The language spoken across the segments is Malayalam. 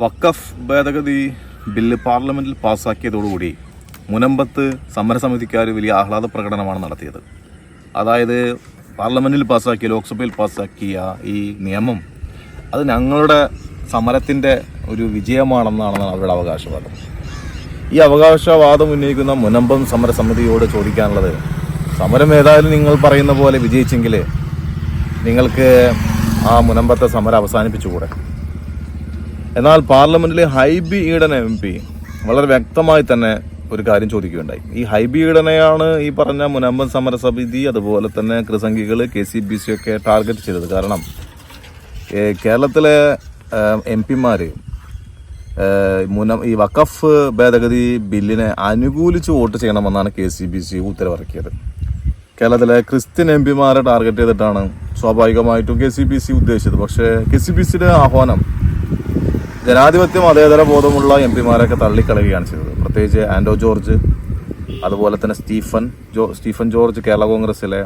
വഖഫ് ഭേദഗതി ബില്ല് പാർലമെന്റിൽ പാസ്സാക്കിയതോടുകൂടി മുനമ്പത്ത് സമരസമിതിക്കാർ വലിയ ആഹ്ലാദ പ്രകടനമാണ് നടത്തിയത്. അതായത് പാർലമെന്റിൽ പാസ്സാക്കിയ ലോക്സഭയിൽ പാസ്സാക്കിയ ഈ നിയമം അത് ഞങ്ങളുടെ സമരത്തിന്റെ ഒരു വിജയമാണെന്നാണ് അവരുടെ അവകാശവാദം. ഈ അവകാശവാദം ഉന്നയിക്കുന്ന മുനമ്പം സമരസമിതിയോട് ചോദിക്കാനുള്ളത് സമരം ഏതായാലും നിങ്ങൾ പറയുന്ന പോലെ വിജയിച്ചെങ്കിൽ നിങ്ങൾക്ക് ആ മുനമ്പത്തെ സമരം അവസാനിപ്പിച്ചുകൂടെ? എന്നാൽ പാർലമെന്റിലെ ഹൈബി ഈഡൻ എം പി വളരെ വ്യക്തമായി തന്നെ ഒരു കാര്യം ചോദിക്കുകയുണ്ടായി. ഈ ഹൈബി ഈഡനെയാണ് ഈ പറഞ്ഞ മുനമ്പൻ സമരസമിതി അതുപോലെ തന്നെ കൃസംഗികൾ കെ സി ബി സി ഒക്കെ ടാർഗറ്റ് ചെയ്തത്. കാരണം കേരളത്തിലെ എം പിമാർ ഈ വഖഫ് ഭേദഗതി ബില്ലിനെ അനുകൂലിച്ച് വോട്ട് ചെയ്യണമെന്നാണ് കെ സി ബി സി ഉത്തരവിറക്കിയത്. കേരളത്തിലെ ക്രിസ്ത്യൻ എം പിമാരെ ടാർഗറ്റ് ചെയ്തിട്ടാണ് സ്വാഭാവികമായിട്ടും കെ സി ബി സി ഉദ്ദേശിച്ചത്. പക്ഷേ കെ സി ബി സിയുടെ ആഹ്വാനം ജനാധിപത്യ മതേതര ബോധമുള്ള എം പിമാരൊക്കെ തള്ളിക്കളയുകയാണ് ചെയ്തത്. പ്രത്യേകിച്ച് ആൻഡോ ജോർജ് അതുപോലെ തന്നെ സ്റ്റീഫൻ ജോ സ്റ്റീഫൻ ജോർജ് കേരള കോൺഗ്രസിലെ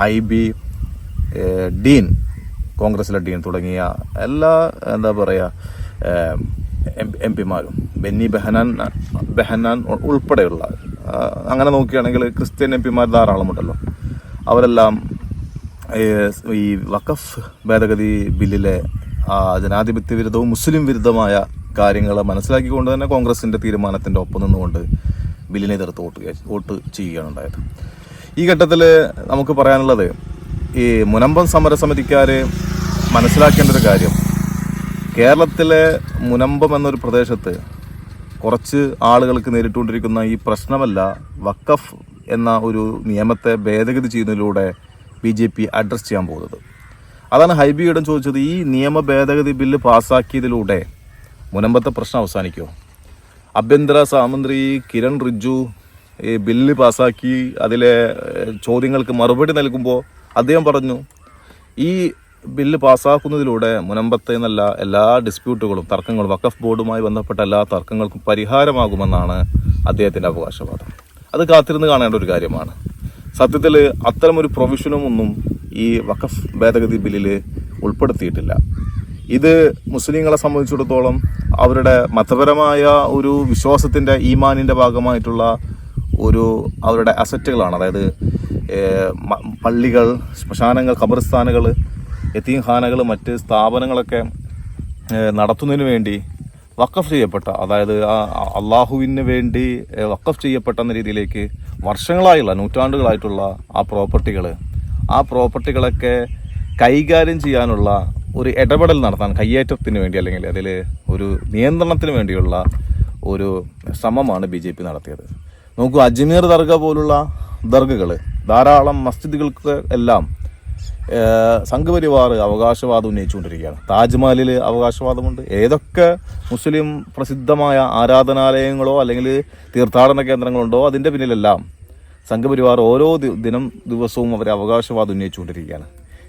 ഹൈബി ഡീൻ കോൺഗ്രസിലെ ഡീൻ തുടങ്ങിയ എല്ലാ എന്താ പറയുക എം പിമാരും ബെന്നി ബെഹനാൻ ബെഹനാൻ ഉൾപ്പെടെയുള്ള അങ്ങനെ നോക്കുകയാണെങ്കിൽ ക്രിസ്ത്യൻ എം പിമാർ ധാരാളമുണ്ടല്ലോ അവരെല്ലാം ഈ വഖഫ് ഭേദഗതി ബില്ലിലെ ജനാധിപത്യ വിരുദ്ധവും മുസ്ലിം വിരുദ്ധമായ കാര്യങ്ങൾ മനസ്സിലാക്കിക്കൊണ്ട് തന്നെ കോൺഗ്രസിന്റെ തീരുമാനത്തിന്റെ ഒപ്പം നിന്നുകൊണ്ട് ബില്ലിനെ എതിർത്ത് വോട്ട് വോട്ട് ചെയ്യുകയാണ് ഉണ്ടായത്. ഈ ഘട്ടത്തിൽ നമുക്ക് പറയാനുള്ളത് ഈ മുനമ്പം സമരസമിതിക്കാർ മനസ്സിലാക്കേണ്ട ഒരു കാര്യം കേരളത്തിലെ മുനമ്പം എന്നൊരു പ്രദേശത്ത് കുറച്ച് ആളുകൾക്ക് നേരിട്ടുകൊണ്ടിരിക്കുന്ന ഈ പ്രശ്നമല്ല വക്കഫ് എന്ന ഒരു നിയമത്തെ ഭേദഗതി ചെയ്യുന്നതിലൂടെ ബി ജെ പി അഡ്രസ് ചെയ്യാൻ പോകുന്നത്. അതാണ് ഹൈബിയുടെ ചോദിച്ചത് ഈ നിയമ ഭേദഗതി ബില്ല് പാസ്സാക്കിയതിലൂടെ മുനമ്പത്തെ പ്രശ്നം അവസാനിക്കുമോ ആഭ്യന്തര സഹമന്ത്രി കിരൺ റിജ്ജു ഈ ബില്ല് പാസ്സാക്കി അതിലെ ചോദ്യങ്ങൾക്ക് മറുപടി നൽകുമ്പോൾ അദ്ദേഹം പറഞ്ഞു ഈ ബില്ല് പാസ്സാക്കുന്നതിലൂടെ മുനമ്പത്തെ എന്നല്ല എല്ലാ ഡിസ്പ്യൂട്ടുകളും തർക്കങ്ങളും വഖഫ് ബോർഡുമായി ബന്ധപ്പെട്ട എല്ലാ തർക്കങ്ങൾക്കും പരിഹാരമാകുമെന്നാണ് അദ്ദേഹത്തിന്റെ അവകാശവാദം. അത് കാത്തിരുന്ന് കാണേണ്ട ഒരു കാര്യമാണ്. സത്യത്തിൽ അത്തരമൊരു പ്രൊവിഷനും ഒന്നും ഈ വഖഫ് ഭേദഗതി ബില്ലിൽ ഉൾപ്പെടുത്തിയിട്ടില്ല. ഇത് മുസ്ലിങ്ങളെ സംബന്ധിച്ചിടത്തോളം അവരുടെ മതപരമായ ഒരു വിശ്വാസത്തിന്റെ ഈമാനിന്റെ ഭാഗമായിട്ടുള്ള ഒരു അവരുടെ അസറ്റുകളാണ് അതായത് പള്ളികൾ ശ്മശാനങ്ങൾ ഖബർസ്ഥാനുകൾ യത്തീംഖാനകൾ മറ്റ് സ്ഥാപനങ്ങളൊക്കെ നടത്തുന്നതിന് വേണ്ടി വക്കഫ് ചെയ്യപ്പെട്ട അതായത് അള്ളാഹുവിന് വേണ്ടി വക്കഫ് ചെയ്യപ്പെട്ട എന്ന രീതിയിലേക്ക് വർഷങ്ങളായുള്ള നൂറ്റാണ്ടുകളായിട്ടുള്ള ആ പ്രോപ്പർട്ടികൾ ആ പ്രോപ്പർട്ടികളൊക്കെ കൈകാര്യം ചെയ്യാനുള്ള ഒരു ഇടപെടൽ നടത്താൻ കയ്യേറ്റത്തിന് വേണ്ടി അല്ലെങ്കിൽ അതിൽ ഒരു നിയന്ത്രണത്തിന് വേണ്ടിയുള്ള ഒരു ശ്രമമാണ് ബി ജെ പി നടത്തിയത്. നോക്കൂ അജ്മീർ ദർഗ പോലുള്ള ദർഗകൾ ധാരാളം മസ്ജിദുകൾക്ക് എല്ലാം സംഘപരിവാർ അവകാശവാദം ഉന്നയിച്ചുകൊണ്ടിരിക്കുകയാണ്. താജ്മഹലിൽ അവകാശവാദമുണ്ട്. ഏതൊക്കെ മുസ്ലിം പ്രസിദ്ധമായ ആരാധനാലയങ്ങളോ അല്ലെങ്കിൽ തീർത്ഥാടന കേന്ദ്രങ്ങളുണ്ടോ അതിന്റെ പിന്നിലെല്ലാം സംഘപരിവാർ ഓരോ ദിനം ദിവസവും അവർ അവകാശവാദം ഉന്നയിച്ചുകൊണ്ടിരിക്കുകയാണ്.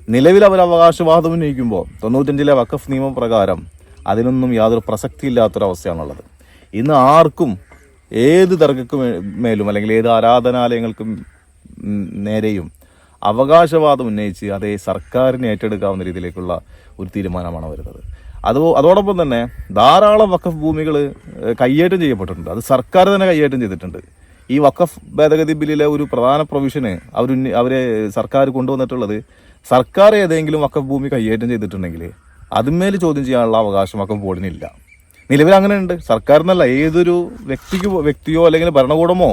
നിലവിൽ അവർ അവകാശവാദം ഉന്നയിക്കുമ്പോൾ തൊണ്ണൂറ്റഞ്ചിലെ വഖഫ് നിയമപ്രകാരം അതിനൊന്നും യാതൊരു പ്രസക്തിയില്ലാത്തൊരവസ്ഥയാണുള്ളത്. ഇന്ന് ആർക്കും ഏത് തർക്കക്കും മേലും അല്ലെങ്കിൽ ഏത് ആരാധനാലയങ്ങൾക്കും നേരെയും അവകാശവാദം ഉന്നയിച്ച് അതേ സർക്കാരിനെ ഏറ്റെടുക്കാവുന്ന രീതിയിലേക്കുള്ള ഒരു തീരുമാനമാണ് വരുന്നത്. അത് അതോടൊപ്പം തന്നെ ധാരാളം വഖഫ് ഭൂമികൾ കയ്യേറ്റം ചെയ്യപ്പെട്ടിട്ടുണ്ട്. അത് സർക്കാർ തന്നെ കയ്യേറ്റം ചെയ്തിട്ടുണ്ട്. ഈ വഖഫ് ഭേദഗതി ബില്ലിലെ ഒരു പ്രധാന പ്രൊവിഷന് അവർ അവരെ സർക്കാർ കൊണ്ടുവന്നിട്ടുള്ളത് സർക്കാർ ഏതെങ്കിലും വഖഫ് ഭൂമി കൈയേറ്റം ചെയ്തിട്ടുണ്ടെങ്കിൽ അതിന്മേൽ ചോദ്യം ചെയ്യാനുള്ള അവകാശം വഖഫ് ബോർഡിനില്ല. നിലവിൽ അങ്ങനെ ഉണ്ട് സർക്കാർ എന്നല്ല ഏതൊരു വ്യക്തിക്ക് വ്യക്തിയോ അല്ലെങ്കിൽ ഭരണകൂടമോ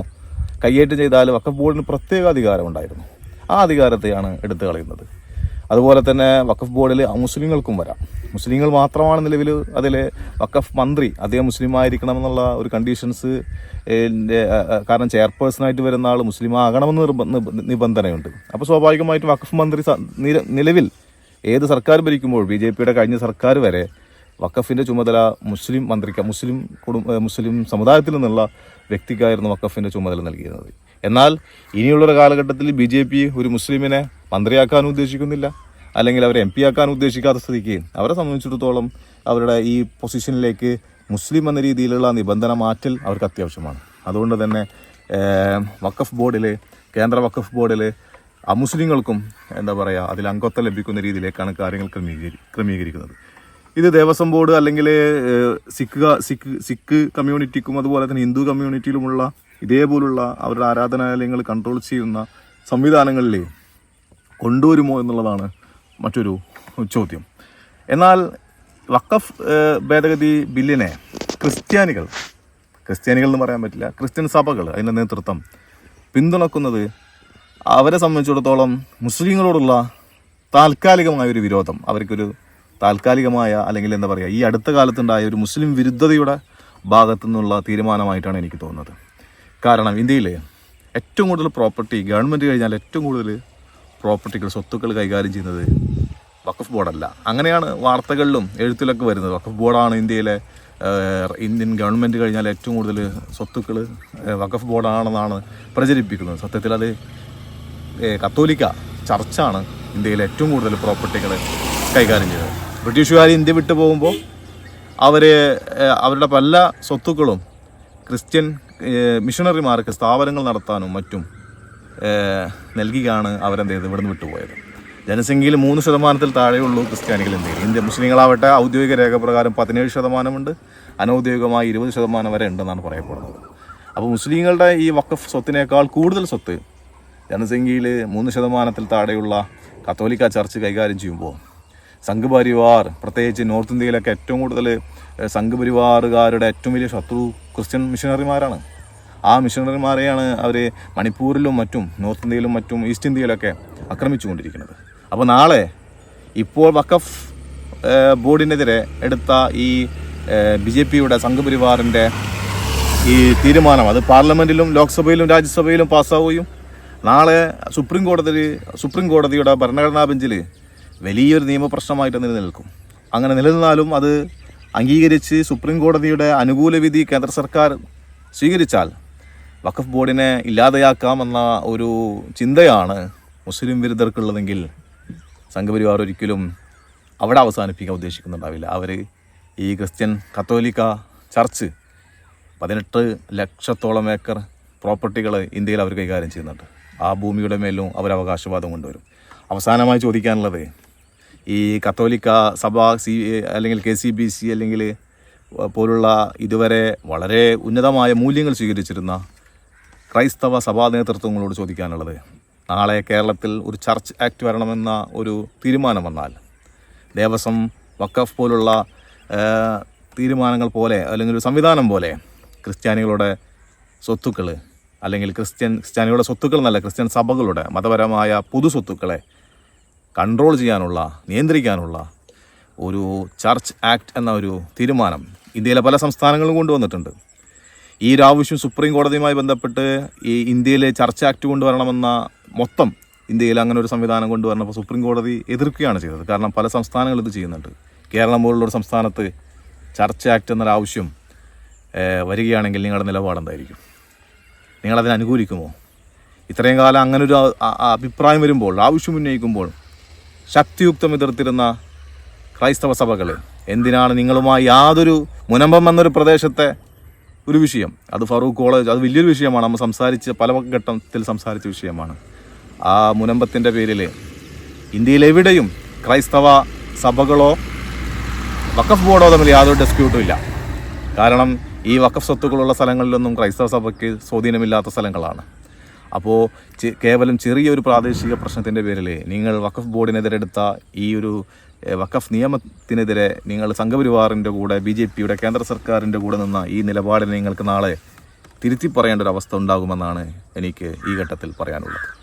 കൈയേറ്റം ചെയ്താൽ വഖഫ് ബോർഡിന് പ്രത്യേക അധികാരം ഉണ്ടായിരുന്നു. ആ അധികാരത്തെയാണ് എടുത്തു കളയുന്നത്. അതുപോലെ തന്നെ വഖഫ് ബോർഡിൽ മുസ്ലിങ്ങൾക്കും വരാം. മുസ്ലിങ്ങൾ മാത്രമാണ് നിലവിൽ അതിൽ വഖഫ് മന്ത്രി അദ്ദേഹം മുസ്ലിം ആയിരിക്കണം എന്നുള്ള ഒരു കണ്ടീഷൻസ് കാരണം ചെയർപേഴ്സണായിട്ട് വരുന്ന ആൾ മുസ്ലിം ആകണമെന്ന് നിബന്ധനയുണ്ട്. അപ്പോൾ സ്വാഭാവികമായിട്ടും വഖഫ് മന്ത്രി നിലവിൽ ഏത് സർക്കാർ ഭരിക്കുമ്പോൾ ബി ജെ പിയുടെ കഴിഞ്ഞ സർക്കാർ വരെ വഖഫിന്റെ ചുമതല മുസ്ലിം മന്ത്രിക്ക് മുസ്ലിം കുടുംബ മുസ്ലിം സമുദായത്തിൽ നിന്നുള്ള വ്യക്തിക്കായിരുന്നു വഖഫിന്റെ ചുമതല നൽകിയിരുന്നത്. എന്നാൽ ഇനിയുള്ളൊരു കാലഘട്ടത്തിൽ ബി ഒരു മുസ്ലിമിനെ മന്ത്രിയാക്കാൻ ഉദ്ദേശിക്കുന്നില്ല. അല്ലെങ്കിൽ അവരെ എം പി ആക്കാൻ ഉദ്ദേശിക്കാത്ത സ്ഥിതിക്ക് അവരെ സംബന്ധിച്ചിടത്തോളം അവരുടെ ഈ പൊസിഷനിലേക്ക് മുസ്ലിം എന്ന രീതിയിലുള്ള നിബന്ധന മാറ്റൽ അവർക്ക് അത്യാവശ്യമാണ്. അതുകൊണ്ട് തന്നെ വക്കഫ് ബോർഡിൽ കേന്ദ്ര വക്കഫ് ബോർഡിൽ അമുസ്ലിങ്ങൾക്കും എന്താ പറയുക അതിൽ അംഗത്വം ലഭിക്കുന്ന രീതിയിലേക്കാണ് കാര്യങ്ങൾ ക്രമീകരി ക്രമീകരിക്കുന്നത്. ഇത് ദേവസ്വം ബോർഡ് അല്ലെങ്കിൽ സിഖ് സിഖ് സിഖ് കമ്മ്യൂണിറ്റിക്കും അതുപോലെ തന്നെ ഹിന്ദു കമ്മ്യൂണിറ്റിയിലുമുള്ള ഇതേപോലുള്ള അവരുടെ ആരാധനാലയങ്ങൾ കൺട്രോൾ ചെയ്യുന്ന സംവിധാനങ്ങളിൽ കൊണ്ടുവരുമോ എന്നുള്ളതാണ് മറ്റൊരു ചോദ്യം. എന്നാൽ വക്കഫ് ഭേദഗതി ബില്ലിനെ ക്രിസ്ത്യാനികൾ ക്രിസ്ത്യാനികൾ എന്ന് പറയാൻ പറ്റില്ല ക്രിസ്ത്യൻ സഭകൾ അതിന്റെ നേതൃത്വം പിന്തുണക്കുന്നത് അവരെ സംബന്ധിച്ചിടത്തോളം മുസ്ലിങ്ങളോടുള്ള താൽക്കാലികമായൊരു വിരോധം. അവർക്കൊരു താൽക്കാലികമായ അല്ലെങ്കിൽ എന്താ പറയുക ഈ അടുത്ത കാലത്തുണ്ടായ ഒരു മുസ്ലിം വിരുദ്ധതയുടെ ഭാഗത്തു നിന്നുള്ള തീരുമാനമായിട്ടാണ് എനിക്ക് തോന്നുന്നത്. കാരണം ഇന്ത്യയിൽ ഏറ്റവും കൂടുതൽ പ്രോപ്പർട്ടി ഗവൺമെന്റ് കഴിഞ്ഞാൽ ഏറ്റവും കൂടുതൽ പ്രോപ്പർട്ടികൾ സ്വത്തുക്കൾ കൈകാര്യം ചെയ്യുന്നത് വഖഫ് ബോർഡല്ല. അങ്ങനെയാണ് വാർത്തകളിലും എഴുത്തിലൊക്കെ വരുന്നത്. വഖഫ് ബോർഡാണ് ഇന്ത്യയിലെ ഇന്ത്യൻ ഗവൺമെന്റ് കഴിഞ്ഞാൽ ഏറ്റവും കൂടുതൽ സ്വത്തുക്കൾ വഖഫ് ബോർഡാണെന്നാണ് പ്രചരിപ്പിക്കുന്നത്. സത്യത്തിൽ അത് കത്തോലിക്ക ചർച്ചാണ് ഇന്ത്യയിലെ ഏറ്റവും കൂടുതൽ പ്രോപ്പർട്ടികൾ കൈകാര്യം ചെയ്തത് ബ്രിട്ടീഷുകാർ ഇന്ത്യ വിട്ടു പോകുമ്പോൾ അവർ അവരുടെ പല സ്വത്തുക്കളും ക്രിസ്ത്യൻ മിഷണറിമാർക്ക് സ്ഥാപനങ്ങൾ നടത്താനും മറ്റും നൽകിയാണ് അവരെന്ത് ചെയ്തത്? ഇവിടുന്ന് വിട്ടുപോയത്. ജനസംഖ്യയിൽ മൂന്ന് ശതമാനത്തിൽ താഴെയുള്ളൂ ക്രിസ്ത്യാനികൾ ഇന്ത്യയിൽ ഇന്ത്യ മുസ്ലിങ്ങളാവട്ടെ ഔദ്യോഗിക രേഖ പ്രകാരം പതിനേഴ് ശതമാനമുണ്ട്. അനൗദ്യോഗികമായി ഇരുപത് ശതമാനം വരെ ഉണ്ടെന്നാണ് പറയപ്പെടുന്നത്. അപ്പോൾ മുസ്ലിങ്ങളുടെ ഈ വക്കഫ് സ്വത്തിനേക്കാൾ കൂടുതൽ സ്വത്ത് ജനസംഖ്യയിൽ മൂന്ന് ശതമാനത്തിൽ താഴെയുള്ള കത്തോലിക്ക ചർച്ച് കൈകാര്യം ചെയ്യുമ്പോൾ സംഘപരിവാർ പ്രത്യേകിച്ച് നോർത്ത് ഇന്ത്യയിലൊക്കെ ഏറ്റവും കൂടുതൽ സംഘപരിവാറുകാരുടെ ഏറ്റവും വലിയ ശത്രു ക്രിസ്ത്യൻ മിഷണറിമാരാണ്. ആ മിഷണറിമാരെയാണ് അവർ മണിപ്പൂരിലും മറ്റും നോർത്ത് ഇന്ത്യയിലും മറ്റും ഈസ്റ്റ് ഇന്ത്യയിലൊക്കെ ആക്രമിച്ചുകൊണ്ടിരിക്കുന്നത്. അപ്പോൾ നാളെ ഇപ്പോൾ വഖഫ് ബോർഡിനെതിരെ എടുത്ത ഈ ബി ജെ പിയുടെ സംഘപരിവാറിന്റെ ഈ തീരുമാനം അത് പാർലമെന്റിലും ലോക്സഭയിലും രാജ്യസഭയിലും പാസ്സാവുകയും നാളെ സുപ്രീം കോടതി സുപ്രീം കോടതിയുടെ ഭരണഘടനാ ബെഞ്ചിൽ വലിയൊരു നിയമപ്രശ്നമായിട്ട് നിലനിൽക്കും. അങ്ങനെ നിലനിന്നാലും അത് അംഗീകരിച്ച് സുപ്രീം കോടതിയുടെ അനുകൂല വിധി കേന്ദ്ര സർക്കാർ സ്വീകരിച്ചാൽ വഖഫ് ബോർഡിനെ ഇല്ലാതെയാക്കാമെന്ന ഒരു ചിന്തയാണ് മുസ്ലിം വിരുദ്ധർക്കുള്ളതെങ്കിൽ സംഘപരിവാർ ഒരിക്കലും അവിടെ അവസാനിപ്പിക്കാൻ ഉദ്ദേശിക്കുന്നുണ്ടാവില്ല. അവർ ഈ ക്രിസ്ത്യൻ കത്തോലിക്ക ചർച്ച് പതിനെട്ട് ലക്ഷത്തോളം ഏക്കർ പ്രോപ്പർട്ടികൾ ഇന്ത്യയിൽ അവർ കൈകാര്യം ചെയ്യുന്നുണ്ട്. ആ ഭൂമിയുടെ മേലും അവർ അവകാശവാദം കൊണ്ടുവരും. അവസാനമായി ചോദിക്കാനുള്ളത് ഈ കത്തോലിക്ക സഭ സി അല്ലെങ്കിൽ കെ സി ബി സി അല്ലെങ്കിൽ പോലുള്ള ഇതുവരെ വളരെ ഉന്നതമായ മൂല്യങ്ങൾ സ്വീകരിച്ചിരുന്ന ക്രൈസ്തവ സഭാ നേതൃത്വങ്ങളോട് ചോദിക്കാനുള്ളത് നാളെ കേരളത്തിൽ ഒരു ചർച്ച് ആക്ട് വരണമെന്ന ഒരു തീരുമാനം വന്നാൽ ദേവസ്വം വക്കഫ് പോലുള്ള തീരുമാനങ്ങൾ പോലെ അല്ലെങ്കിൽ ഒരു സംവിധാനം പോലെ ക്രിസ്ത്യാനികളുടെ സ്വത്തുക്കൾ അല്ലെങ്കിൽ ക്രിസ്ത്യൻ ക്രിസ്ത്യാനികളുടെ സ്വത്തുക്കൾ എന്നല്ല ക്രിസ്ത്യൻ സഭകളുടെ മതപരമായ പൊതു സ്വത്തുക്കളെ കൺട്രോൾ ചെയ്യാനുള്ള നിയന്ത്രിക്കാനുള്ള ഒരു ചർച്ച് ആക്ട് എന്ന ഒരു തീരുമാനം ഇന്ത്യയിലെ പല സംസ്ഥാനങ്ങളും കൊണ്ടുവന്നിട്ടുണ്ട്. ഈ ഒരു ആവശ്യം സുപ്രീം കോടതിയുമായി ബന്ധപ്പെട്ട് ഈ ഇന്ത്യയിലെ ചർച്ച ആക്ട് കൊണ്ടുവരണമെന്ന മൊത്തം ഇന്ത്യയിൽ അങ്ങനെ ഒരു സംവിധാനം കൊണ്ടുവരണപ്പോൾ സുപ്രീം കോടതി എതിർക്കുകയാണ് ചെയ്തത്. കാരണം പല സംസ്ഥാനങ്ങളും ഇത് ചെയ്യുന്നുണ്ട്. കേരളം പോലുള്ള ഒരു സംസ്ഥാനത്ത് ചർച്ച ആക്ട് എന്നൊരാവശ്യം വരികയാണെങ്കിൽ നിങ്ങളുടെ നിലപാടെന്തായിരിക്കും നിങ്ങളതിനെ അനുകൂലിക്കുമോ? ഇത്രയും കാലം അങ്ങനൊരു അഭിപ്രായം വരുമ്പോൾ ആവശ്യം ഉന്നയിക്കുമ്പോൾ ശക്തിയുക്തം എതിർത്തിരുന്ന ക്രൈസ്തവ സഭകൾ എന്തിനാണ് നിങ്ങളുമായി യാതൊരു മുനമ്പം എന്നൊരു പ്രദേശത്തെ ഒരു വിഷയം. അത് ഫറൂഖ് കോളേജ് അത് വലിയൊരു വിഷയമാണ്. നമ്മൾ സംസാരിച്ച് പല ഘട്ടത്തിൽ സംസാരിച്ച വിഷയമാണ്. ആ മുനമ്പത്തിന്റെ പേരിൽ ഇന്ത്യയിലെവിടെയും ക്രൈസ്തവ സഭകളോ വഖഫ് ബോർഡോ തമ്മിൽ യാതൊരു ഡിസ്പ്യൂട്ടും ഇല്ല. കാരണം ഈ വഖഫ് സ്വത്തുക്കളുള്ള സ്ഥലങ്ങളിലൊന്നും ക്രൈസ്തവ സഭയ്ക്ക് സ്വാധീനമില്ലാത്ത സ്ഥലങ്ങളാണ്. അപ്പോൾ കേവലം ചെറിയൊരു പ്രാദേശിക പ്രശ്നത്തിന്റെ പേരിൽ നിങ്ങൾ വഖഫ് ബോർഡിനെതിരെ എടുത്ത ഈ ഒരു വഖഫ് നിയമത്തിനെതിരെ നിങ്ങൾ സംഘപരിവാറിന്റെ കൂടെ ബി ജെ പിയുടെ കേന്ദ്ര സർക്കാരിന്റെ കൂടെ നിന്ന ഈ നിലപാടിനെ നിങ്ങൾക്ക് നാളെ തിരുത്തി പറയേണ്ട ഒരു അവസ്ഥ ഉണ്ടാകുമെന്നാണ് എനിക്ക് ഈ ഘട്ടത്തിൽ പറയാനുള്ളത്.